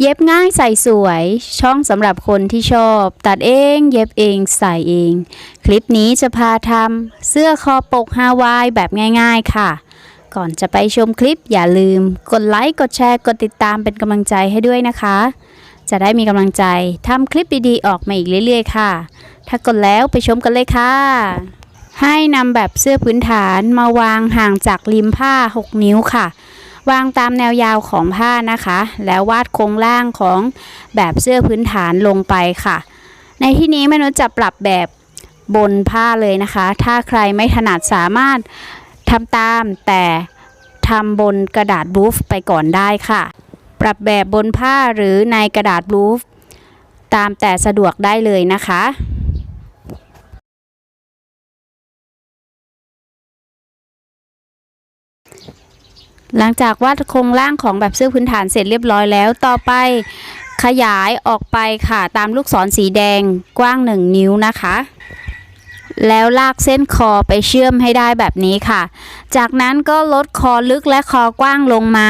เย็บง่ายใส่สวย ช่องสำหรับคนที่ชอบ ตัดเองเย็บเองใส่เอง คลิปนี้จะพาทำเสื้อคอปกฮาวายแบบง่ายๆค่ะ ก่อนจะไปชมคลิปอย่าลืม กดไลค์กดแชร์กดติดตามเป็นกำลังใจให้ด้วยนะคะ จะได้มีกำลังใจทำคลิปดีๆออกมาอีกเรื่อยๆค่ะ ถ้ากดแล้วไปชมกันเลยค่ะ ให้นำแบบเสื้อพื้นฐานมาวางห่างจากริมผ้า 6 นิ้วค่ะ วางตามแนวยาวของผ้านะคะ แล้ววาดโครงล่างของแบบเสื้อพื้นฐานลงไปค่ะ ในที่นี้แม่นุชจะปรับแบบบนผ้าเลยนะคะ ถ้าใครไม่ถนัดสามารถทำตามแต่ทำบนกระดาษบลูฟไปก่อนได้ค่ะ ปรับแบบบนผ้าหรือในกระดาษบลูฟตามแต่สะดวกได้เลยนะคะ หลังจากวาดโครงล่างของแบบเสื้อพื้นฐานเสร็จเรียบร้อยแล้ว ต่อไปขยายออกไปค่ะ ตามลูกศรสีแดงกว้าง 1 นิ้วนะคะ แล้วลากเส้นคอไปเชื่อมให้ได้แบบนี้ค่ะ จากนั้นก็ลดคอลึกและคอกว้างลงมา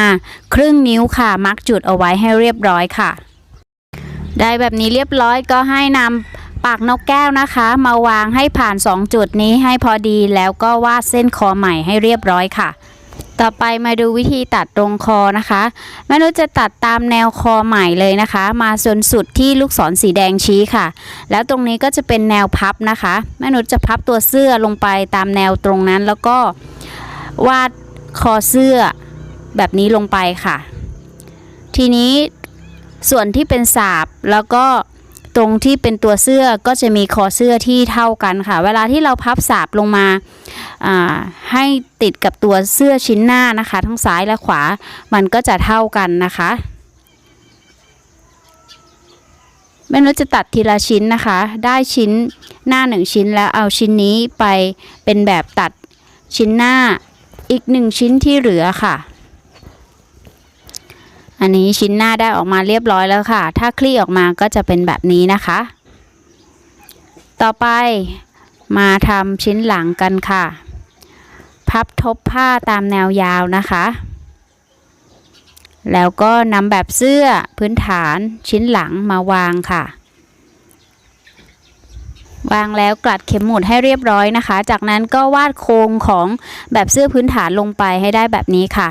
ครึ่งนิ้วค่ะ มักจุดเอาไว้ให้เรียบร้อยค่ะ ได้แบบนี้เรียบร้อยก็ให้นำปากนกแก้วนะคะ มาวางให้ผ่าน 2 จุดนี้ให้พอดีแล้วก็วาดเส้นคอใหม่ให้เรียบร้อยค่ะ ต่อไปมาดูวิธีตัดตรงคอนะคะแม่นุชจะตัดตามแนวคอใหม่เลยนะคะ มาส่วนสุดที่ลูกศรสีแดงชี้ค่ะ แล้วตรงนี้ก็จะเป็นแนวพับนะคะแม่นุชจะพับตัวเสื้อลงไปตามแนวตรงนั้น แล้วก็วาดคอเสื้อแบบนี้ลงไปค่ะ ทีนี้ส่วนที่เป็นสาบแล้วก็ ตรงที่เป็นตัวเสื้อก็จะมีคอเสื้อที่เท่ากันค่ะ เวลาที่เราพับสาบลงมาาให้ติดกับตัวเสื้อชิ้นหน้านะคะ ทั้งซ้ายและขวามันก็จะเท่ากันนะคะแม่นุชจะตัดทีละชิ้นนะคะ ได้ชิ้นหน้าหนึ่งชิ้นแล้วเอาชิ้นนี้ไปเป็นแบบตัดชิ้นหน้าอีกหนึ่งชิ้นที่เหลือค่ะ อันนี้ชิ้นหน้าได้ออกมาเรียบร้อยแล้วค่ะ ถ้าคลี่ออกมาก็จะเป็นแบบนี้นะคะ ต่อไปมาทำชิ้นหลังกันค่ะ พับทบผ้าตามแนวยาวนะคะ แล้วก็นำแบบเสื้อพื้นฐานชิ้นหลังมาวางค่ะ วางแล้วกลัดเข็มหมุดให้เรียบร้อยนะคะ จากนั้นก็วาดโครงของแบบเสื้อพื้นฐานลงไปให้ได้แบบนี้ค่ะ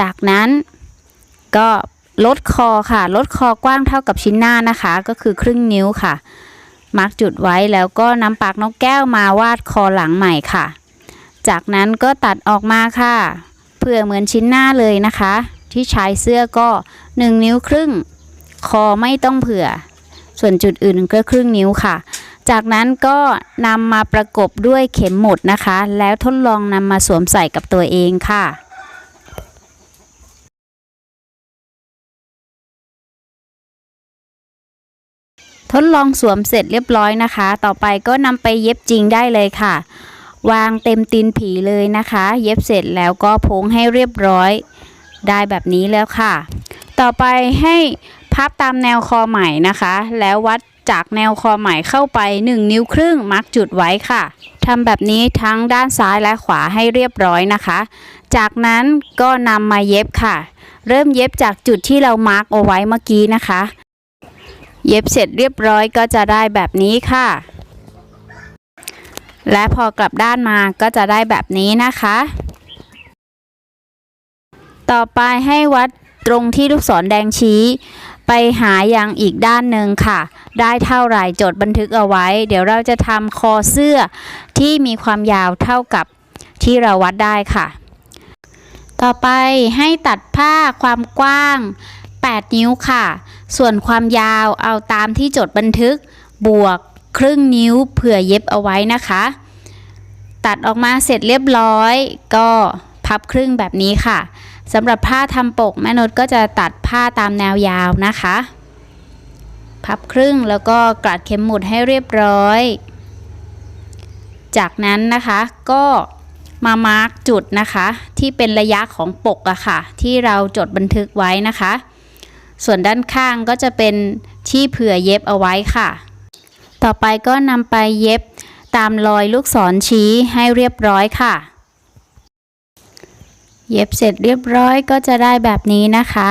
จากนั้น ก็ลดคอค่ะ ลดคอกว้างเท่ากับชิ้นหน้านะคะ ก็คือครึ่งนิ้วค่ะ มาร์กจุดไว้แล้วก็นำปากนกแก้วมาวาดคอหลังใหม่ค่ะ จากนั้นก็ตัดออกมาค่ะ เพื่อเหมือนชิ้นหน้าเลยนะคะ ที่ใช้เสื้อก็ 1 นิ้วครึ่ง คอไม่ต้องเผื่อ ส่วนจุดอื่นก็ครึ่งนิ้วค่ะ จากนั้นก็นำมาประกบด้วยเข็มหมุดนะคะ แล้วทดลองนำมาสวมใส่กับตัวเองค่ะ ทดลองสวมเสร็จเรียบร้อยนะคะ ต่อไปก็นำไปเย็บจริงได้เลยค่ะ วางเต็มตีนผีเลยนะคะ เย็บเสร็จแล้วก็พงให้เรียบร้อยได้แบบนี้แล้วค่ะ ต่อไปให้พับตามแนวคอใหม่นะคะ แล้ววัดจากแนวคอใหม่เข้าไป 1 นิ้วครึ่งมาร์กจุดไว้ค่ะทำแบบนี้ทั้งด้านซ้ายและขวาให้เรียบร้อยนะคะ จากนั้นก็นำมาเย็บค่ะ เริ่มเย็บจากจุดที่เรามาร์กเอาไว้เมื่อกี้นะคะ เย็บเสร็จเรียบร้อยก็จะได้แบบนี้ค่ะ และพอกลับด้านมาก็จะได้แบบนี้นะคะ ต่อไปให้วัดตรงที่ลูกศรแดงชี้ ไปหาอย่างอีกด้านหนึ่งค่ะ ได้เท่าไหร่จดบันทึกเอาไว้ เดี๋ยวเราจะทำคอเสื้อที่มีความยาวเท่ากับที่เราวัดได้ค่ะ ต่อไปให้ตัดผ้าความกว้าง 8 นิ้วค่ะ ส่วนความยาวเอาตามที่จดบันทึก บวกครึ่งนิ้วเผื่อเย็บเอาไว้นะคะ ตัดออกมาเสร็จเรียบร้อย ก็พับครึ่งแบบนี้ค่ะสำหรับผ้าทำปกแม่นดก็จะตัดผ้าตามแนวยาวนะคะ พับครึ่งแล้วก็กลัดเข็มหมุดให้เรียบร้อย จากนั้นนะคะก็มามาร์กจุดนะคะ ที่เป็นระยะของปกอะค่ะ ที่เราจดบันทึกไว้นะคะ ส่วนด้านข้างก็จะเป็นที่เผื่อเย็บเอาไว้ค่ะ ต่อไปก็นำไปเย็บตามรอยลูกศรชี้ให้เรียบร้อยค่ะ เย็บเสร็จเรียบร้อยก็จะได้แบบนี้นะคะ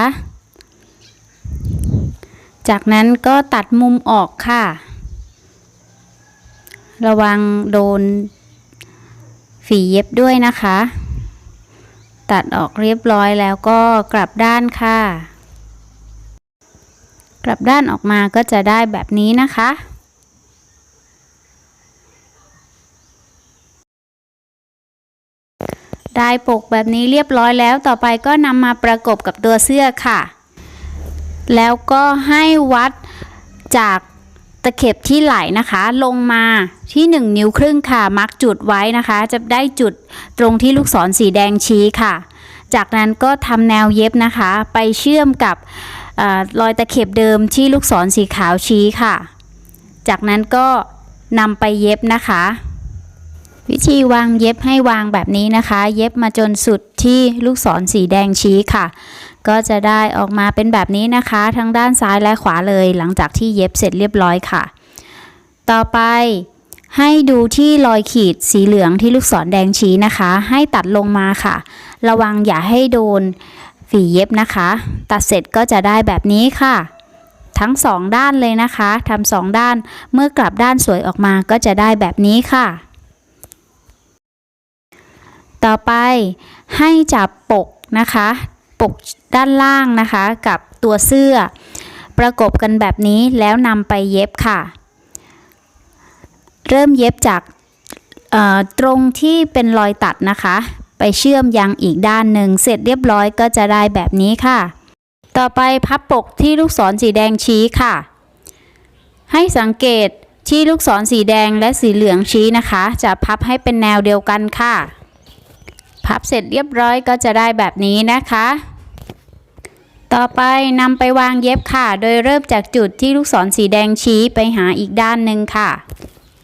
จากนั้นก็ตัดมุมออกค่ะ ระวังโดนฝีเย็บด้วยนะคะ ตัดออกเรียบร้อยแล้วก็กลับด้านค่ะ กลับด้านออกมาก็จะได้แบบนี้นะคะ ได้ปกแบบนี้เรียบร้อยแล้วต่อไปก็นำมาประกบกับตัวเสื้อค่ะ แล้วก็ให้วัดจากตะเข็บที่ไหลนะคะ ลงมาที่ 1 นิ้วครึ่งค่ะ มักจุดไว้นะคะ จะได้จุดตรงที่ลูกศรสีแดงชี้ค่ะ จากนั้นก็ทำแนวเย็บนะคะ ไปเชื่อมกับ รอยตะเข็บเดิมที่ลูกศรสีขาวชี้ค่ะ จากนั้นก็นำไปเย็บนะคะ วิธีวางเย็บให้วางแบบนี้นะคะ เย็บมาจนสุดที่ลูกศรสีแดงชี้ค่ะ ก็จะได้ออกมาเป็นแบบนี้นะคะ ทั้งด้านซ้ายและขวาเลย หลังจากที่เย็บเสร็จเรียบร้อยค่ะ ต่อไปให้ดูที่รอยขีดสีเหลืองที่ลูกศรแดงชี้นะคะ ให้ตัดลงมาค่ะ ระวังอย่าให้โดน ฝีเย็บนะคะ ตัดเสร็จก็จะได้แบบนี้ค่ะ ทั้งสองด้านเลยนะคะทำสองด้านเมื่อกลับด้านสวยออกมาก็จะได้แบบนี้ค่ะ ต่อไปให้จับปกนะคะ ปกด้านล่างนะคะ กับตัวเสื้อ ประกบกันแบบนี้แล้วนำไปเย็บค่ะ เริ่มเย็บจากตรงที่เป็นรอยตัดนะคะ ไปเชื่อมยังอีกด้านหนึ่ง เสร็จเรียบร้อยก็จะได้แบบนี้ค่ะ ต่อไปพับปกที่ลูกศรสีแดงชี้ค่ะ ให้สังเกตที่ลูกศรสีแดงและสีเหลืองชี้นะคะ จะพับให้เป็นแนวเดียวกันค่ะ พับเสร็จเรียบร้อยก็จะได้แบบนี้นะคะ ต่อไปนำไปวางเย็บค่ะ โดยเริ่มจากจุดที่ลูกศรสีแดงชี้ไปหาอีกด้านหนึ่งค่ะ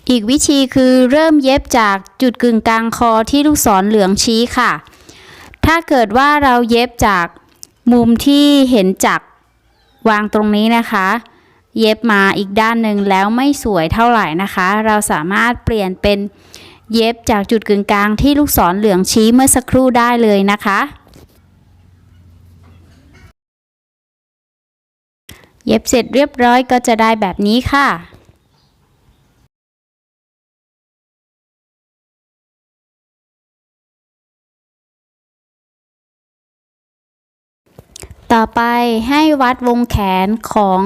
อีกวิธีคือเริ่มเย็บจากจุดกึ่งกลางคอที่ลูกศรเหลืองชี้ค่ะ ถ้าเกิดว่าเราเย็บจากมุมที่เห็นจากวางตรงนี้นะคะ เย็บมาอีกด้านหนึ่งแล้วไม่สวยเท่าไหร่นะคะ เราสามารถเปลี่ยนเป็นเย็บจากจุดกึ่งกลางที่ลูกศรเหลืองชี้เมื่อสักครู่ได้เลยนะคะ เย็บเสร็จเรียบร้อยก็จะได้แบบนี้ค่ะ ต่อไปให้วัดวงแขนของ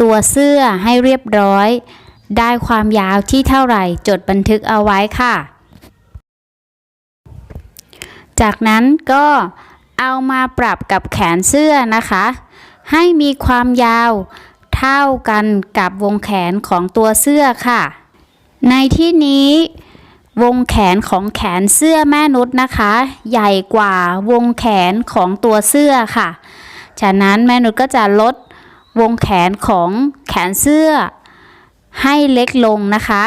ตัวเสื้อให้เรียบร้อย ได้ความยาวที่เท่าไหร่จดบันทึกเอาไว้ค่ะ จากนั้นก็เอามาปรับกับแขนเสื้อนะคะ ให้มีความยาวเท่ากันกับวงแขนของตัวเสื้อค่ะ ในที่นี้ วงแขนของแขนเสื้อแม่นุชนะคะ ใหญ่กว่าวงแขนของตัวเสื้อค่ะ ฉะนั้นแม่นุชก็จะลดวงแขนของแขนเสื้อให้เล็กลงนะคะ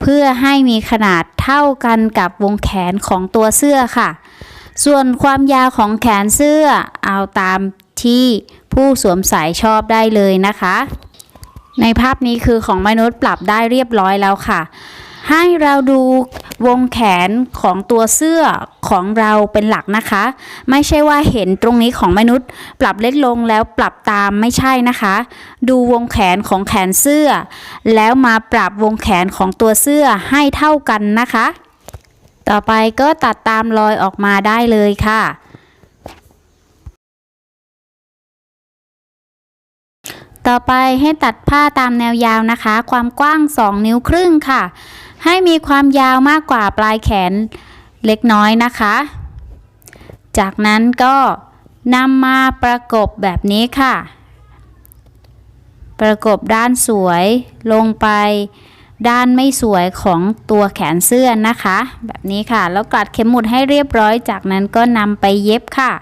เพื่อให้มีขนาดเท่ากันกับวงแขนของตัวเสื้อค่ะ ส่วนความยาวของแขนเสื้อเอาตามที่ผู้สวมใส่ชอบได้เลยนะคะ ในภาพนี้คือของมนุษย์ปรับได้เรียบร้อยแล้วค่ะ ให้เราดูวงแขนของตัวเสื้อของเราเป็นหลักนะคะ ไม่ใช่ว่าเห็นตรงนี้ของมนุษย์ ปรับเล็กลงแล้วปรับตามไม่ใช่นะคะ ดูวงแขนของแขนเสื้อ แล้วมาปรับวงแขนของตัวเสื้อให้เท่ากันนะคะ ต่อไปก็ตัดตามรอยออกมาได้เลยค่ะต่อไปให้ตัดผ้าตามแนวยาวนะคะ ความกว้าง 2 นิ้วครึ่งค่ะ ให้มีความยาวมากกว่าปลายแขนเล็กน้อยนะคะ จากนั้นก็นำมาประกบแบบนี้ค่ะ ประกบด้านสวยลงไปด้านไม่สวยของตัวแขนเสื้อนะคะ แบบนี้ค่ะ แล้วกัดเข็มหมุดให้เรียบร้อย จากนั้นก็นำไปเย็บค่ะ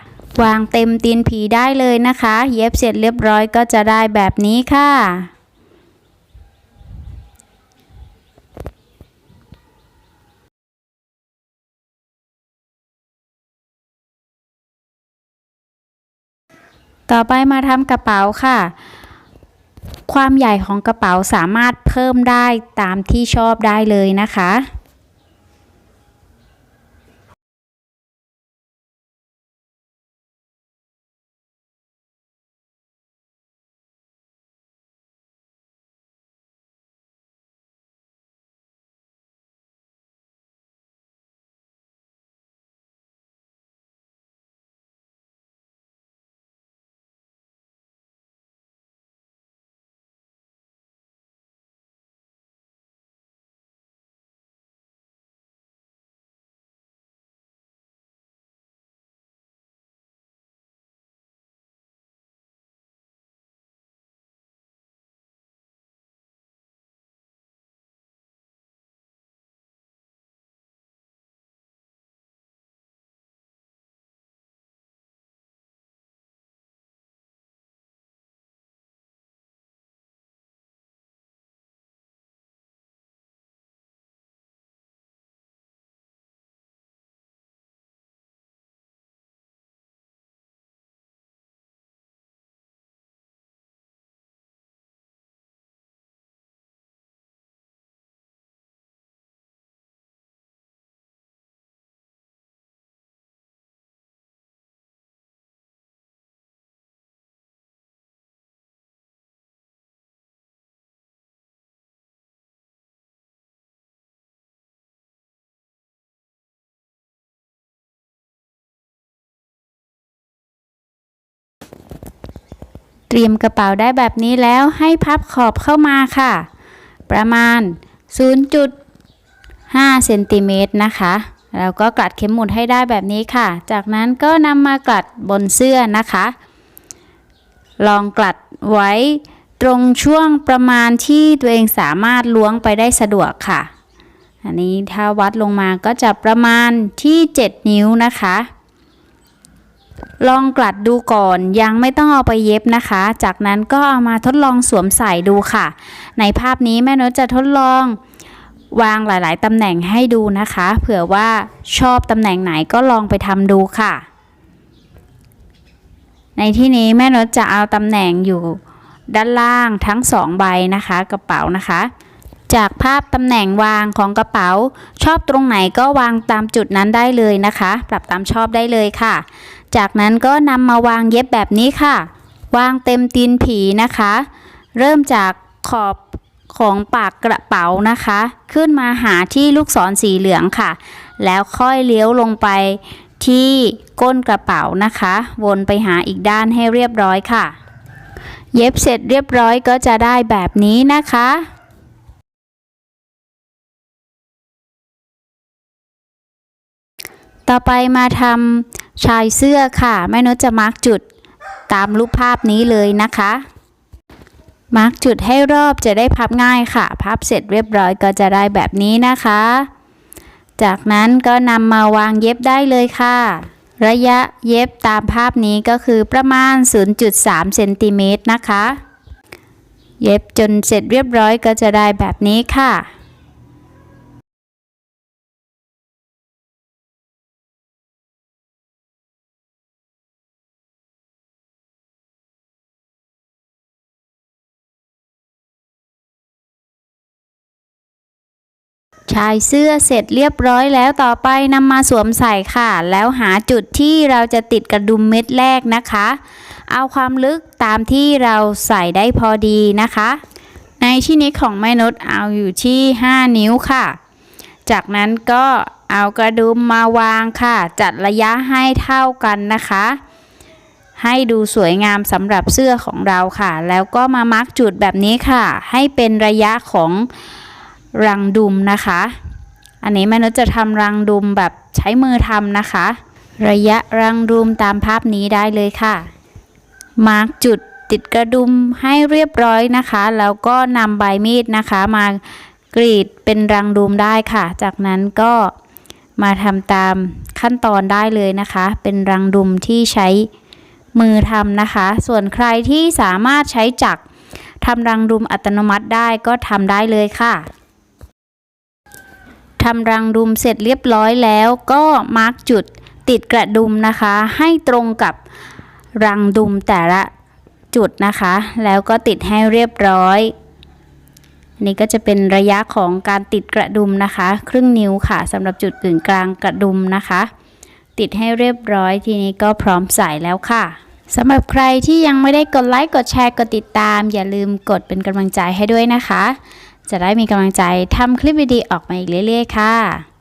วางเต็มตีนผีได้เลยนะคะ เย็บเสร็จเรียบร้อยก็จะได้แบบนี้ค่ะ ต่อไปมาทำกระเป๋าค่ะ ความใหญ่ของกระเป๋าสามารถเพิ่มได้ตามที่ชอบได้เลยนะคะ เตรียมกระเป๋าได้แบบนี้แล้วให้พับขอบเข้ามาค่ะ ประมาณ 0.5เซนติเมตรนะคะแล้วก็กลัดเข็มหมุดให้ได้แบบนี้ค่ะ จากนั้นก็นำมากลัดบนเสื้อนะคะ ลองกลัดไว้ตรงช่วงประมาณที่ตัวเองสามารถล้วงไปได้สะดวกค่ะ อันนี้ถ้าวัดลงมาก็จะประมาณที่ 7 นิ้วนะคะ ลองกลัดดูก่อนยังไม่ต้องเอาไปเย็บนะคะ จากนั้นก็เอามาทดลองสวมใส่ดูค่ะ ในภาพนี้แม่นดจะทดลองวางหลาย ๆ ตำแหน่งให้ดูนะคะ เผื่อว่าชอบตำแหน่งไหนก็ลองไปทำดูค่ะ ในที่นี้แม่นดจะเอาตำแหน่งอยู่ด้านล่างทั้งสองใบนะคะกระเป๋านะคะ จากภาพตำแหน่งวางของกระเป๋า ชอบตรงไหนก็วางตามจุดนั้นได้เลยนะคะ ปรับตามชอบได้เลยค่ะ จากนั้นก็นำมาวางเย็บแบบนี้ค่ะ วางเต็มตีนผีนะคะ เริ่มจากขอบของปากกระเป๋านะคะ ขึ้นมาหาที่ลูกศรสีเหลืองค่ะ แล้วค่อยเลี้ยวลงไปที่ก้นกระเป๋านะคะ วนไปหาอีกด้านให้เรียบร้อยค่ะ เย็บเสร็จเรียบร้อยก็จะได้แบบนี้นะคะต่อไปมาทำ ชายเสื้อค่ะ แม่นุชจะมาร์กจุดตามรูปภาพนี้เลยนะคะ มาร์กจุดให้รอบจะได้พับง่ายค่ะ พับเสร็จเรียบร้อยก็จะได้แบบนี้นะคะ จากนั้นก็นำมาวางเย็บได้เลยค่ะ ระยะเย็บตามภาพนี้ก็คือประมาณ 0.3เซนติเมตรนะคะ เย็บจนเสร็จเรียบร้อยก็จะได้แบบนี้ค่ะ ชายเสื้อเสร็จเรียบร้อยแล้วต่อไปนำมาสวมใส่ค่ะ แล้วหาจุดที่เราจะติดกระดุมเม็ดแรกนะคะ เอาความลึกตามที่เราใส่ได้พอดีนะคะ ในที่นี้ของแม่นุชเอาอยู่ที่ 5 นิ้วค่ะ จากนั้นก็เอากระดุมมาวางค่ะ จัดระยะให้เท่ากันนะคะ ให้ดูสวยงามสำหรับเสื้อของเราค่ะ แล้วก็มามาร์กจุดแบบนี้ค่ะ ให้เป็นระยะของ รังดุมนะคะ อันนี้แม่นุชจะทำรังดุมแบบใช้มือทำนะคะ ระยะรังดุมตามภาพนี้ได้เลยค่ะ มาร์กจุดติดกระดุมให้เรียบร้อยนะคะ แล้วก็นำใบมีดนะคะ มากรีดเป็นรังดุมได้ค่ะ จากนั้นก็มาทำตามขั้นตอนได้เลยนะคะ เป็นรังดุมที่ใช้มือทำนะคะ ส่วนใครที่สามารถใช้จักรทำรังดุมอัตโนมัติได้ก็ทำได้เลยค่ะ ทำรังดุมเสร็จเรียบร้อยแล้วก็มาร์กจุดติดกระดุมนะคะ ให้ตรงกับรังดุมแต่ละจุดนะคะ แล้วก็ติดให้เรียบร้อยนนี่ก็จะเป็นระยะของการติดกระดุมนะคะ ครึ่งนิ้วค่ะสำหรับจุดกึ่งกลางกระดุมนะคะ ติดให้เรียบร้อยทีนี้ก็พร้อมใส่แล้วค่ะสำหรับใครที่ยังไม่ได้กดไลค์กดแชร์กดติดตาม อย่าลืมกดเป็นกำลังใจให้ด้วยนะคะ จะได้มีกำลังใจทำคลิปวิดีโอออกมาอีกเรื่อยๆ ค่ะ